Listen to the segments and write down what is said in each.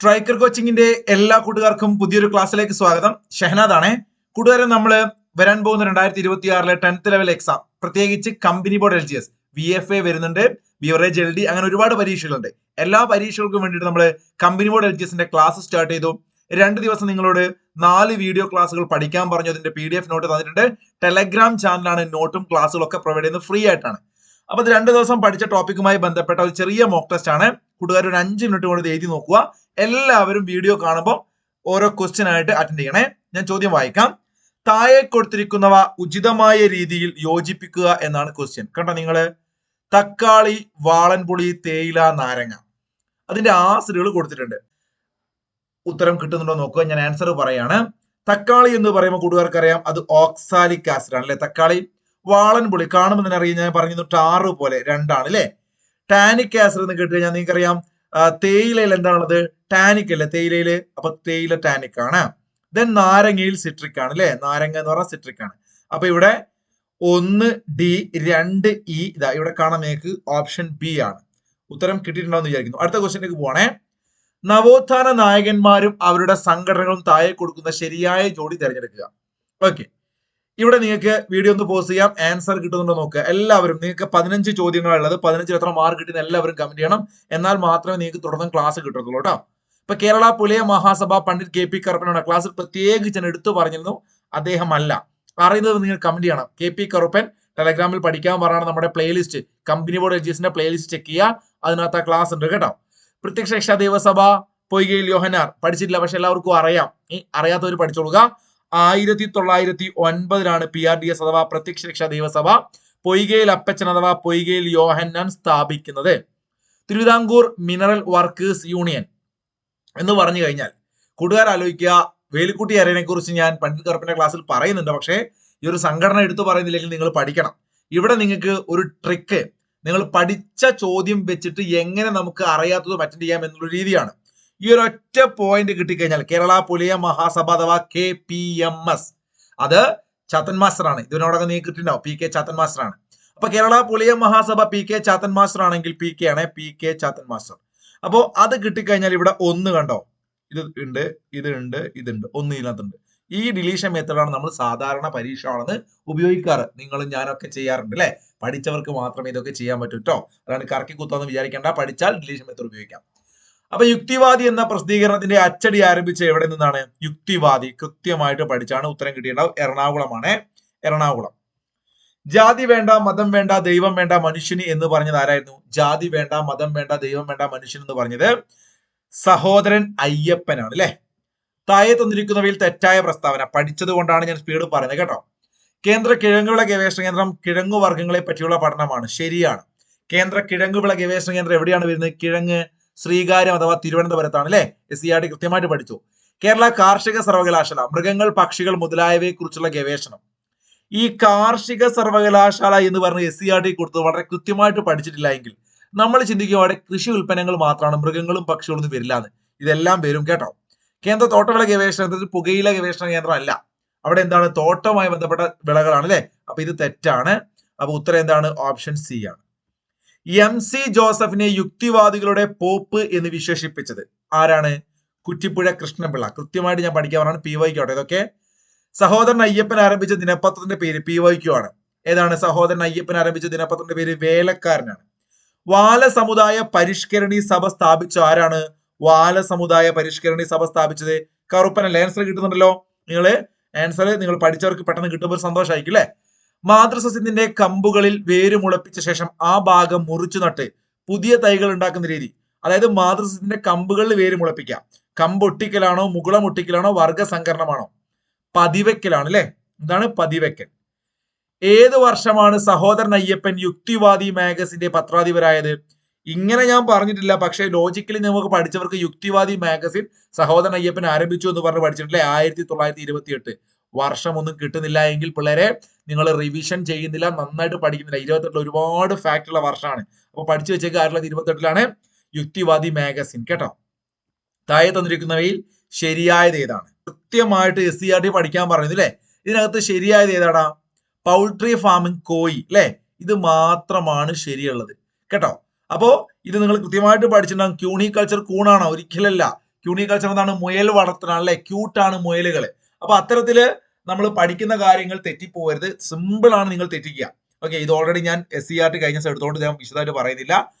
Striker കോച്ചിങ്ങിന്റെ എല്ലാ കൂട്ടുകാർക്കും പുതിയൊരു ക്ലാസ്സിലേക്ക് സ്വാഗതം. ഷഹനാദ് ആണേ കൂട്ടുകാരെ നമ്മൾ വരാൻ പോകുന്ന രണ്ടായിരത്തി ഇരുപത്തി ആറിലെ ടെൻത്ത് ലെവൽ എക്സാം പ്രത്യേകിച്ച് company board L G S V F A വരുന്നുണ്ട് ബിവറേജ് എൽ ഡി അങ്ങനെ ഒരുപാട് പരീക്ഷകളുണ്ട്. എല്ലാ പരീക്ഷകൾക്കും വേണ്ടിയിട്ട് നമ്മൾ കമ്പനി ബോർഡ് എൽ ജി എസിന്റെ ക്ലാസ് സ്റ്റാർട്ട് ചെയ്തു. രണ്ട് ദിവസം നിങ്ങളോട് നാല് വീഡിയോ ക്ലാസ്സുകൾ പഠിക്കാൻ പറഞ്ഞു. അതിന്റെ പി ഡി എഫ് നോട്ട് തന്നിട്ടുണ്ട്. ടെലഗ്രാം ചാനലാണ് നോട്ടും ക്ലാസ്സുകളും ഒക്കെ പ്രൊവൈഡ് ചെയ്യുന്നത് ഫ്രീ ആയിട്ടാണ്. അപ്പൊ രണ്ട് ദിവസം പഠിച്ച ടോപ്പിക്കുമായി ബന്ധപ്പെട്ട ഒരു ചെറിയ മോക്ക് ടെസ്റ്റ് ആണ്. കൂട്ടുകാർ ഒരു അഞ്ച് മിനിറ്റ് കൊണ്ട് എഴുതി നോക്കുക. എല്ലാവരും വീഡിയോ കാണുമ്പോൾ ഓരോ ക്വസ്റ്റ്യൻ ആയിട്ട് അറ്റൻഡ് ചെയ്യണേ. ഞാൻ ചോദ്യം വായിക്കാം. താഴെ കൊടുത്തിരിക്കുന്നവ ഉചിതമായ രീതിയിൽ യോജിപ്പിക്കുക എന്നാണ് ക്വസ്റ്റ്യൻ കണ്ടോ നിങ്ങൾ? തക്കാളി വാളൻപുളി തേയില നാരങ്ങ. അതിന്റെ ആസിഡുകൾ കൊടുത്തിട്ടുണ്ട്. ഉത്തരം കിട്ടുന്നുണ്ടോ നോക്കുക. ഞാൻ ആൻസർ പറയാണ്. തക്കാളി എന്ന് പറയുമ്പോൾ കൂട്ടുകാർക്ക് അറിയാം അത് ഓക്സാലിക് ആസിഡ് ആണ് അല്ലെ തക്കാളി വാളൻപുളി. കാണുമ്പോൾ തന്നെ അറിയാം ഞാൻ പറഞ്ഞു ടാറ് പോലെ രണ്ടാണ് അല്ലെ? ടാനിക് ആസിഡ് എന്ന് കേട്ട് കഴിഞ്ഞാൽ നിങ്ങൾക്കറിയാം തേയിലയിൽ എന്താണുള്ളത് ടാനിക് അല്ലേ? തേയിലയിൽ അപ്പൊ തേയില ടാനിക് ആണ്. ദെൻ നാരങ്ങയിൽ സിട്രിക് ആണ് അല്ലെ? നാരങ്ങ എന്ന് പറഞ്ഞാൽ സിട്രിക് ആണ്. അപ്പൊ ഇവിടെ ഒന്ന് ഡി രണ്ട് ഇ ഇതാ ഇവിടെ കാണാൻ നിങ്ങൾക്ക് ഓപ്ഷൻ ബി ആണ്. ഉത്തരം കിട്ടിയിട്ടുണ്ടോ എന്ന് വിചാരിക്കുന്നു. അടുത്ത ക്വസ്റ്റ്യനിലേക്ക് പോവാണേ. നവോത്ഥാന നായകന്മാരും അവരുടെ സംഘടനകളും താഴെ കൊടുക്കുന്ന ശരിയായ ജോഡി തിരഞ്ഞെടുക്കുക. ഓക്കെ ഇവിടെ നിങ്ങൾക്ക് വീഡിയോ ഒന്ന് പോസ്റ്റ് ചെയ്യാം. ആൻസർ കിട്ടുന്നുണ്ടോ നോക്കുക എല്ലാവരും നിങ്ങൾക്ക് പതിനഞ്ച് ചോദ്യങ്ങളുള്ളത് പതിനഞ്ചിൽ എത്ര മാർക്ക് കിട്ടുന്ന എല്ലാവരും കമന്റ് ചെയ്യണം. എന്നാൽ മാത്രമേ നിങ്ങൾക്ക് തുടർന്ന് ക്ലാസ് കിട്ടത്തുള്ളൂ കേട്ടോ. ഇപ്പൊ കേരള പുലയ മഹാസഭ പണ്ഡിറ്റ് കെ പി കറുപ്പനാണ് ക്ലാസ്സിൽ പ്രത്യേകിച്ച് ഞാൻ എടുത്തു പറഞ്ഞിരുന്നു. അദ്ദേഹം അല്ല അറിയുന്നത് നിങ്ങൾ കമന്റ് ചെയ്യണം. കെ പി കറുപ്പൻ ടെലഗ്രാമിൽ പഠിക്കാൻ പറയണം നമ്മുടെ പ്ലേലിസ്റ്റ് കമ്പനി ബോർഡ് എൽജിഎസിന്റെ പ്ലേലിസ്റ്റ് ചെക്ക് ചെയ്യുക. അതിനകത്ത് ആ ക്ലാസ് ഉണ്ട് കേട്ടോ. പ്രത്യക്ഷ ദൈവസഭ പൊയ്കയിൽ യോഹനാർ പഠിച്ചിട്ടില്ല പക്ഷെ എല്ലാവർക്കും അറിയാം. ഈ അറിയാത്തവർ പഠിച്ചോളുക. ആയിരത്തി തൊള്ളായിരത്തി ഒൻപതിലാണ് പി ആർ ഡി എസ് അഥവാ പ്രത്യക്ഷ രക്ഷാ ദൈവസഭ പൊയ്കയിൽ അപ്പച്ചൻ അഥവാ പൊയ്കയിൽ യോഹന്നാൻ സ്ഥാപിക്കുന്നത്. തിരുവിതാംകൂർ മിനറൽ വർക്കേഴ്സ് യൂണിയൻ എന്ന് പറഞ്ഞു കഴിഞ്ഞാൽ കൂട്ടുകാർ ആലോചിക്കുക വേലിക്കുട്ടി അരയനെ കുറിച്ച് ഞാൻ പണ്ഡിറ്റ് കറുപ്പിന്റെ ക്ലാസ്സിൽ പറയുന്നുണ്ട്. പക്ഷേ ഈ ഒരു സംഘടന എടുത്തു പറയുന്നില്ലെങ്കിൽ നിങ്ങൾ പഠിക്കണം. ഇവിടെ നിങ്ങൾക്ക് ഒരു ട്രിക്ക് നിങ്ങൾ പഠിച്ച ചോദ്യം വെച്ചിട്ട് എങ്ങനെ നമുക്ക് അറിയാത്തത് അറ്റൻഡ് ചെയ്യാം എന്നുള്ള രീതിയാണ്. ഈ ഒരു ഒറ്റ പോയിന്റ് കിട്ടിക്കഴിഞ്ഞാൽ കേരള പുലിയ മഹാസഭ അഥവാ കെ പി എം എസ്. അത് ചാത്തൻ മാസ്റ്റർ ആണ് ഇതിനോടൊക്കെ നീ കിട്ടിണ്ടാവും പി കെ ചാത്തൻ മാസ്റ്റർ ആണ് അപ്പൊ Kerala Pulaya Mahasabha P K Chathan master ആണെങ്കിൽ പി കെ ആണ് പി കെ ചാത്തൻ മാസ്റ്റർ. അപ്പോ അത് കിട്ടിക്കഴിഞ്ഞാൽ ഇവിടെ ഒന്ന് കണ്ടോ? ഇത് ഉണ്ട് ഇത് ഉണ്ട് ഇതുണ്ട് ഒന്ന് ഇതിനകത്തുണ്ട്. ഈ ഡിലീഷൻ മെത്തഡാണ് നമ്മൾ സാധാരണ പരീക്ഷകളെന്ന് ഉപയോഗിക്കാറ്. നിങ്ങളും ഞാനൊക്കെ ചെയ്യാറുണ്ട് അല്ലെ പഠിച്ചവർക്ക് മാത്രമേ ഇതൊക്കെ ചെയ്യാൻ പറ്റൂ കേട്ടോ അതാണ് കറക്കി കുത്താന്ന് വിചാരിക്കേണ്ട. പഠിച്ചാൽ ഡിലീഷൻ മെത്തേഡ് ഉപയോഗിക്കാം. അപ്പൊ യുക്തിവാദി എന്ന പ്രസിദ്ധീകരണത്തിന്റെ അച്ചടി ആരംഭിച്ച എവിടെ നിന്നാണ്? യുക്തിവാദി. കൃത്യമായിട്ട് പഠിച്ചാണ് ഉത്തരം കിട്ടിയിട്ടുണ്ടാവും എറണാകുളമാണ്. എറണാകുളം. ജാതി വേണ്ട മതം വേണ്ട ദൈവം വേണ്ട മനുഷ്യന് എന്ന് പറഞ്ഞത് ആരായിരുന്നു? ജാതി വേണ്ട മതം വേണ്ട ദൈവം വേണ്ട മനുഷ്യൻ എന്ന് പറഞ്ഞത് സഹോദരൻ അയ്യപ്പനാണ് അല്ലെ താഴെ തന്നിരിക്കുന്നവയിൽ തെറ്റായ പ്രസ്താവന. പഠിച്ചത് കൊണ്ടാണ് ഞാൻ സ്പീഡ് പറയുന്നത് കേട്ടോ. കേന്ദ്ര കിഴങ്ങുവിള ഗവേഷണ കേന്ദ്രം കിഴങ്ങു വർഗങ്ങളെ പറ്റിയുള്ള പഠനമാണ്. ശരിയാണ്. കേന്ദ്ര കിഴങ്ങുവിള ഗവേഷണ കേന്ദ്രം എവിടെയാണ് വരുന്നത്? കിഴങ്ങ് ശ്രീകാര്യം അഥവാ തിരുവനന്തപുരത്താണ് അല്ലെ എസ് സി ആർ ടി കൃത്യമായിട്ട് പഠിച്ചു. കേരള കാർഷിക സർവകലാശാല മൃഗങ്ങൾ പക്ഷികൾ മുതലായവയെ കുറിച്ചുള്ള ഗവേഷണം. ഈ കാർഷിക സർവകലാശാല എന്ന് പറഞ്ഞ എസ് സി ആർ ടി കൊടുത്തത് വളരെ കൃത്യമായിട്ട് പഠിച്ചിട്ടില്ല എങ്കിൽ നമ്മൾ ചിന്തിക്കുക അവിടെ കൃഷി ഉൽപ്പന്നങ്ങൾ മാത്രമാണ് മൃഗങ്ങളും പക്ഷികളും ഒന്നും വരില്ല എന്ന്. ഇതെല്ലാം വരും കേട്ടോ. കേന്ദ്ര തോട്ടവിള ഗവേഷണ കേന്ദ്രത്തിൽ പുകയില ഗവേഷണ കേന്ദ്രം അല്ല അവിടെ എന്താണ് തോട്ടവുമായി ബന്ധപ്പെട്ട വിളകളാണ് അല്ലെ? അപ്പൊ ഇത് തെറ്റാണ്. അപ്പൊ ഉത്തരം എന്താണ്? ഓപ്ഷൻ സി ആണ്. എം സി ജോസഫിനെ യുക്തിവാദികളുടെ പോപ്പ് എന്ന് വിശേഷിപ്പിച്ചത്. ആരാണ്? കുറ്റിപ്പുഴ കൃഷ്ണപിള്ള കൃത്യമായിട്ട് ഞാൻ പഠിക്കാറാണ് പി വൈക്ക് ആട്ടെ. ഇതൊക്കെ സഹോദരൻ അയ്യപ്പൻ ആരംഭിച്ച ദിനപത്രത്തിന്റെ പേര് പി വൈക്യു ആണ്. ഏതാണ്? സഹോദരൻ അയ്യപ്പൻ ആരംഭിച്ച ദിനപത്രത്തിന്റെ പേര് വേലക്കാരനാണ്. വാല സമുദായ പരിഷ്കരണി സഭ സ്ഥാപിച്ച ആരാണ്? വാല സമുദായ പരിഷ്കരണി സഭ സ്ഥാപിച്ചത് കറുപ്പനല്ലേ ആൻസർ കിട്ടുന്നുണ്ടല്ലോ. നിങ്ങൾ ആൻസർ നിങ്ങൾ പഠിച്ചവർക്ക് പെട്ടെന്ന് കിട്ടുമ്പോൾ സന്തോഷമായിരിക്കും അല്ലെ? മാതൃസസ്യത്തിന്റെ കമ്പുകളിൽ വേര് മുളപ്പിച്ച ശേഷം ആ ഭാഗം മുറിച്ചു നട്ട് പുതിയ തൈകൾ ഉണ്ടാക്കുന്ന രീതി. അതായത് മാതൃസസ്യത്തിന്റെ കമ്പുകളിൽ വേര് മുളപ്പിക്കാം കമ്പ് ഒട്ടിക്കലാണോ മുകുളം ഒട്ടിക്കലാണോ വർഗസംകരണമാണോ പതിവെക്കലാണ് അല്ലെ? എന്താണ് പതിവെക്കൽ? ഏത് വർഷമാണ് സഹോദരൻ അയ്യപ്പൻ യുക്തിവാദി മാഗസിന്റെ പത്രാധിപരായത്? ഇങ്ങനെ ഞാൻ പറഞ്ഞിട്ടില്ല പക്ഷേ ലോജിക്കലി നമുക്ക് പഠിച്ചവർക്ക് യുക്തിവാദി മാഗസിൻ സഹോദരൻ അയ്യപ്പൻ ആരംഭിച്ചു എന്ന് പറഞ്ഞ് പഠിച്ചിട്ടില്ലേ? ആയിരത്തി തൊള്ളായിരത്തി ഇരുപത്തി എട്ട് വർഷം ഒന്നും കിട്ടുന്നില്ല എങ്കിൽ പിള്ളേരെ നിങ്ങൾ റിവിഷൻ ചെയ്യുന്നില്ല നന്നായിട്ട് പഠിക്കുന്നില്ല. ഇരുപത്തെട്ടിൽ ഒരുപാട് ഫാക്ട് ഉള്ള വർഷമാണ്. അപ്പൊ പഠിച്ചു വെച്ചേക്ക് ആയിരത്തി ഇരുപത്തെട്ടിലാണ് യുക്തിവാദി മാഗസിൻ കേട്ടോ? താഴെ തന്നിരിക്കുന്നവയിൽ ശരിയായത് ഏതാണ്? കൃത്യമായിട്ട് എസ് സി ആർ ടി പഠിക്കാൻ പറയുന്നു അല്ലെ ഇതിനകത്ത് ശരിയായത് ഏതാടാ? പൗൾട്രി ഫാമിംഗ് കോയി അല്ലെ ഇത് മാത്രമാണ് ശരിയുള്ളത്. കേട്ടോ? അപ്പോ ഇത് നിങ്ങൾ കൃത്യമായിട്ട് പഠിച്ചിട്ടുണ്ടാകും ക്യൂണി കൾച്ചർ കൂണാണോ? ഒരിക്കലല്ല. ക്യൂണി കൾച്ചർ എന്താണ്? മുയൽ വളർത്തലാണ് അല്ലെ ക്യൂട്ടാണ് മുയലുകൾ അപ്പൊ അത്തരത്തിൽ നമ്മൾ പഠിക്കുന്ന കാര്യങ്ങൾ തെറ്റിപ്പോകരുത് സിമ്പിൾ ആണ് നിങ്ങൾ തെറ്റിക്കുക. ഓക്കെ ഇത് ഓൾറെഡി ഞാൻ എസ് സി ആർ ടി കഴിഞ്ഞ എടുത്തുകൊണ്ട് ഞാൻ വിശദമായിട്ട് പറയുന്നില്ല.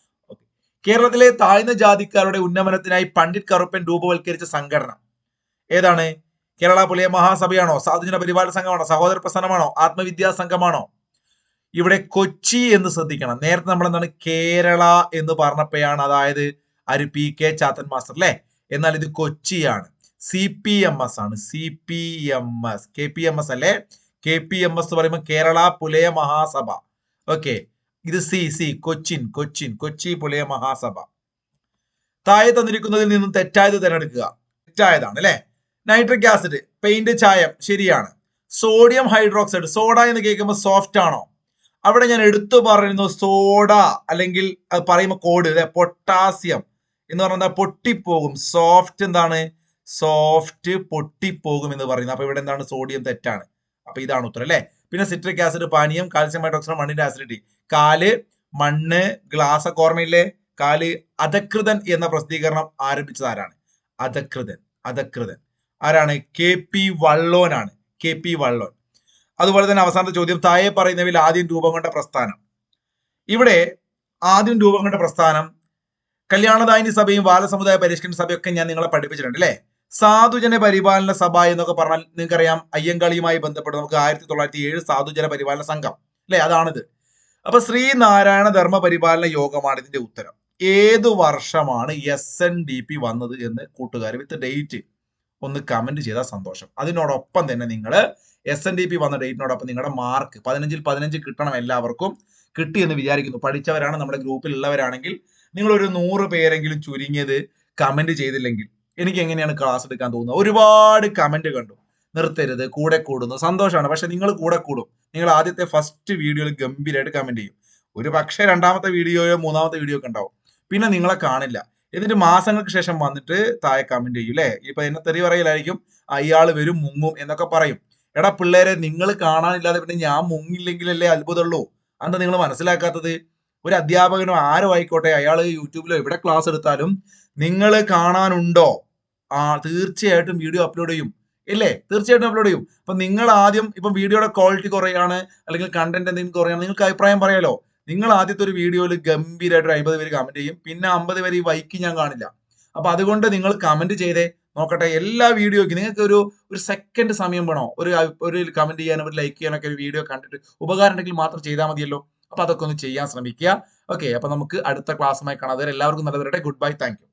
കേരളത്തിലെ താഴ്ന്ന ജാതിക്കാരുടെ ഉന്നമനത്തിനായി പണ്ഡിറ്റ് കറുപ്പൻ രൂപവൽക്കരിച്ച സംഘടന. ഏതാണ്? കേരള പുലിയ മഹാസഭയാണോ? സാധുജന പരിപാലന സംഘമാണോ? സഹോദര പ്രസ്ഥാനമാണോ? ആത്മവിദ്യാ സംഘമാണോ? ഇവിടെ കൊച്ചി എന്ന് ശ്രദ്ധിക്കണം. നേരത്തെ നമ്മൾ എന്താണ് കേരള എന്ന് പറഞ്ഞപ്പോഴാണ് അതായത് ആര് പി കെ ചാത്തൻ മാസ്റ്റർ അല്ലെ? എന്നാൽ ഇത് കൊച്ചിയാണ്. സി പി എം എസ് ആണ്. C P M S K P M S അല്ലെ? കെ പി എം എസ് എന്ന് പറയുമ്പോൾ കേരള പുലയ മഹാസഭ. ഓക്കെ ഇത് സി സി കൊച്ചിൻ കൊച്ചിൻ. കൊച്ചി പുലയ മഹാസഭ. താഴെ തന്നിരിക്കുന്നതിൽ നിന്നും തെറ്റായത് തിരഞ്ഞെടുക്കുക. തെറ്റായതാണ് അല്ലെ? നൈട്രിക് ആസിഡ് പെയിന്റ് ചായം ശരിയാണ്. സോഡിയം ഹൈഡ്രോക്സൈഡ് സോഡ എന്ന് കേൾക്കുമ്പോൾ സോഫ്റ്റ് ആണോ? അവിടെ ഞാൻ എടുത്തു പറയുന്നു സോഡ അല്ലെങ്കിൽ അത് പറയുമ്പോൾ കോഡ് അല്ലെ പൊട്ടാസ്യം എന്ന് പറഞ്ഞാൽ പൊട്ടിപ്പോകും. സോഫ്റ്റ് എന്താണ്? സോഫ്റ്റ് പൊട്ടിപ്പോകും എന്ന് പറയുന്നത്. അപ്പൊ ഇവിടെ എന്താണ്? സോഡിയം തെറ്റാണ്. അപ്പൊ ഇതാണ് ഉത്തരം അല്ലെ? പിന്നെ സിട്രിക് ആസിഡ് പാനീയം കാൽസ്യം ഹൈഡ്രോക്സൈഡ് മണ്ണിന്റെ ആസിഡിറ്റി കാൽ മണ്ണ് ഗ്ലാസ് ഒക്കെ ഓർമ്മയില്ലേ? കാൽ അധകൃതൻ എന്ന പ്രസിദ്ധീകരണം ആരംഭിച്ചത് ആരാണ്? അധകൃതൻ അധകൃതൻ. ആരാണ്? K P വള്ളോനാണ്. K P Vallon. അതുപോലെ തന്നെ അവസാനത്തെ ചോദ്യം താഴെ പറയുന്നവയിൽ ആദ്യം രൂപം കൊണ്ട പ്രസ്ഥാനം. ഇവിടെ ആദ്യം രൂപം കൊണ്ട പ്രസ്ഥാനം കല്യാണദായിനി സഭയും ബാലസമുദായ പരിഷ്കരണ സഭയൊക്കെ ഞാൻ നിങ്ങളെ പഠിപ്പിച്ചിട്ടുണ്ട് അല്ലെ? സാധുജന പരിപാലന സഭ എന്നൊക്കെ പറഞ്ഞാൽ നിങ്ങൾക്കറിയാം അയ്യങ്കളിയുമായി ബന്ധപ്പെട്ട് നമുക്ക് ആയിരത്തി തൊള്ളായിരത്തി ഏഴ് സാധുജന പരിപാലന സംഘം അല്ലെ? അതാണിത്. അപ്പൊ ശ്രീനാരായണ ധർമ്മ പരിപാലന യോഗമാണ് ഇതിന്റെ ഉത്തരം. ഏത് വർഷമാണ് എസ് എൻ ഡി പി വന്നത് എന്ന് കൂട്ടുകാർ വിത്ത് ഡേറ്റ് ഒന്ന് കമന്റ് ചെയ്താൽ സന്തോഷം. അതിനോടൊപ്പം തന്നെ നിങ്ങൾ എസ് എൻ ഡി പി വന്ന ഡേറ്റിനോടൊപ്പം നിങ്ങളുടെ മാർക്ക് പതിനഞ്ചിൽ പതിനഞ്ച് കിട്ടണം എല്ലാവർക്കും കിട്ടി എന്ന് വിചാരിക്കുന്നു. പഠിച്ചവരാണ് നമ്മുടെ ഗ്രൂപ്പിൽ ഉള്ളവരാണെങ്കിൽ നിങ്ങൾ ഒരു നൂറ് പേരെങ്കിലും ചുരുങ്ങിയത് കമന്റ് ചെയ്തില്ലെങ്കിൽ എനിക്ക് എങ്ങനെയാണ് ക്ലാസ് എടുക്കാൻ തോന്നുന്നത്? ഒരുപാട് കമന്റ് കണ്ടു. നിർത്തരുത് കൂടെ കൂടുന്നു. സന്തോഷമാണ്. പക്ഷെ നിങ്ങൾ കൂടെ കൂടും. നിങ്ങൾ ആദ്യത്തെ ഫസ്റ്റ് വീഡിയോയിൽ ഗംഭീരമായിട്ട് കമന്റ് ചെയ്യും. ഒരു പക്ഷേ രണ്ടാമത്തെ വീഡിയോയോ മൂന്നാമത്തെ വീഡിയോ ഒക്കെ ഉണ്ടാവും. പിന്നെ നിങ്ങളെ കാണില്ല. എന്നിട്ട് മാസങ്ങൾക്ക് ശേഷം വന്നിട്ട് താഴെ കമന്റ് ചെയ്യും അല്ലേ ഇപ്പൊ എന്നെ തെറി പറയലായിരിക്കും. അയാൾ വരും മുങ്ങും എന്നൊക്കെ പറയും. എടാ പിള്ളേരെ നിങ്ങൾ കാണാനില്ലാതെ പിന്നെ ഞാൻ മുങ്ങില്ലെങ്കിലല്ലേ അത്ഭുതമുള്ളൂ? അന്ന് നിങ്ങൾ മനസ്സിലാക്കാത്തത്? ഒരു അധ്യാപകനോ ആരോ ആയിക്കോട്ടെ അയാൾ യൂട്യൂബിലോ എവിടെ ക്ലാസ് എടുത്താലും നിങ്ങൾ കാണാനുണ്ടോ? ആ തീർച്ചയായിട്ടും വീഡിയോ അപ്ലോഡ് ചെയ്യും. ഇല്ലേ? തീർച്ചയായിട്ടും അപ്ലോഡ് ചെയ്യും. അപ്പൊ നിങ്ങൾ ആദ്യം ഇപ്പം വീഡിയോയുടെ ക്വാളിറ്റി കുറയാണ് അല്ലെങ്കിൽ കണ്ടന്റ് എന്തെങ്കിലും കുറയാണ് നിങ്ങൾക്ക് അഭിപ്രായം പറയാലോ? നിങ്ങൾ ആദ്യത്തെ ഒരു വീഡിയോയിൽ ഗംഭീരമായിട്ട് ഒരു അമ്പത് പേര് കമന്റ് ചെയ്യും. പിന്നെ അമ്പത് പേര് ഈ വൈക്ക് ഞാൻ കാണില്ല. അപ്പൊ അതുകൊണ്ട് നിങ്ങൾ കമന്റ് ചെയ്തേ നോക്കട്ടെ എല്ലാ വീഡിയോയ്ക്കും നിങ്ങൾക്ക് ഒരു ഒരു സെക്കൻഡ് സമയം വേണോ? ഒരു ഒരു കമന്റ് ചെയ്യാനും ഒരു ലൈക്ക് ചെയ്യാനൊക്കെ ഒരു വീഡിയോ കണ്ടിട്ട് ഉപകാരം ഉണ്ടെങ്കിൽ മാത്രം ചെയ്താൽ മതിയല്ലോ. അപ്പൊ അതൊക്കെ ഒന്ന് ചെയ്യാൻ ശ്രമിക്കുക. ഓക്കെ അപ്പൊ നമുക്ക് അടുത്ത ക്ലാസ്സുമായി കാണാം. അതുവരെ എല്ലാവർക്കും നല്ലതരട്ടെ ഗുഡ് ബൈ താങ്ക്